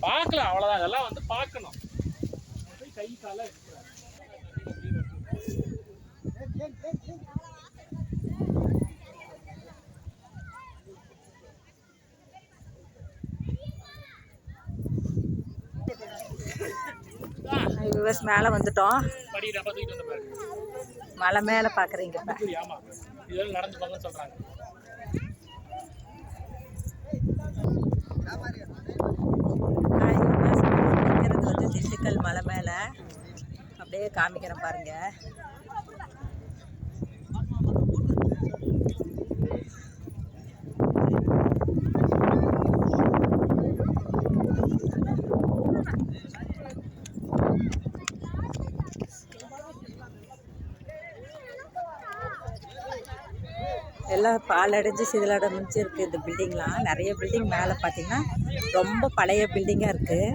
பார்க்கலாம் அவ்வளோதான் அதெல்லாம் வந்து பார்க்கணும். கை காலை எடுக்கிறாரு விவஸ் மேலே வந்துட்டோம். மலை மேலே பார்க்குறீங்க வந்து திண்டுக்கல் மலை மேலே. அப்படியே காமிக்கிறேன் பாருங்க. எல்லாம் பாலடைஞ்சு சிதிலடைஞ்சு இருக்குது இந்த பில்டிங்லாம் நிறைய பில்டிங் மேலே பார்த்திங்கன்னா ரொம்ப பழைய பில்டிங்காக இருக்குது